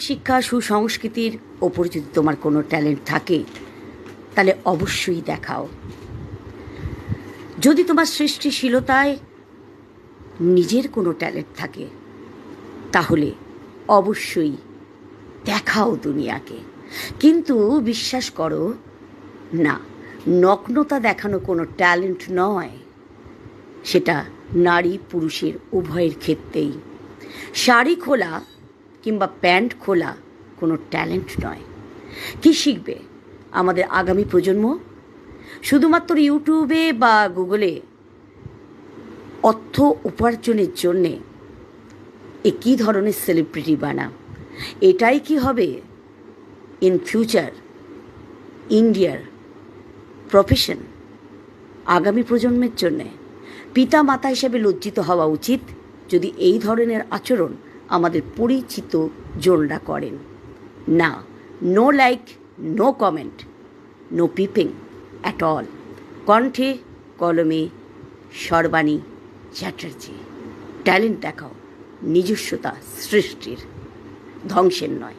শিক্ষা, সুসংস্কৃতির ওপর যদি তোমার কোনো ট্যালেন্ট থাকে, তাহলে অবশ্যই দেখাও। যদি তোমার সৃষ্টিশীলতায় নিজের কোনো ট্যালেন্ট থাকে, তাহলে অবশ্যই দেখাও দুনিয়াকে। কিন্তু বিশ্বাস করো, না, নগ্নতা দেখানো কোনো ট্যালেন্ট নয়। সেটা নারী পুরুষের উভয়ের ক্ষেত্রেই। শাড়ি খোলা কিংবা প্যান্ট খোলা কোনো ট্যালেন্ট নয়। কি শিখবে আমাদের আগামী প্রজন্ম? শুধুমাত্র ইউটিউবে বা গুগলে অর্থ উপার্জনের জন্যে এ কী ধরনের সেলিব্রিটি বানা এটাই কি হবে ইন ফিউচার, ইন্ডিয়ার প্রফেশন আগামী প্রজন্মের জন্যে? পিতা মাতা হিসেবে লজ্জিত হওয়া উচিত যদি এই ধরনের আচরণ আমাদের পরিচিত জনরা করেন। না no like no comment no peeping at all কণ্ঠে, কলমে সর্বাণী চ্যাটার্জি। ট্যালেন্ট দেখাও, নিজস্বতা সৃষ্টির। ধ্বংসের নয়।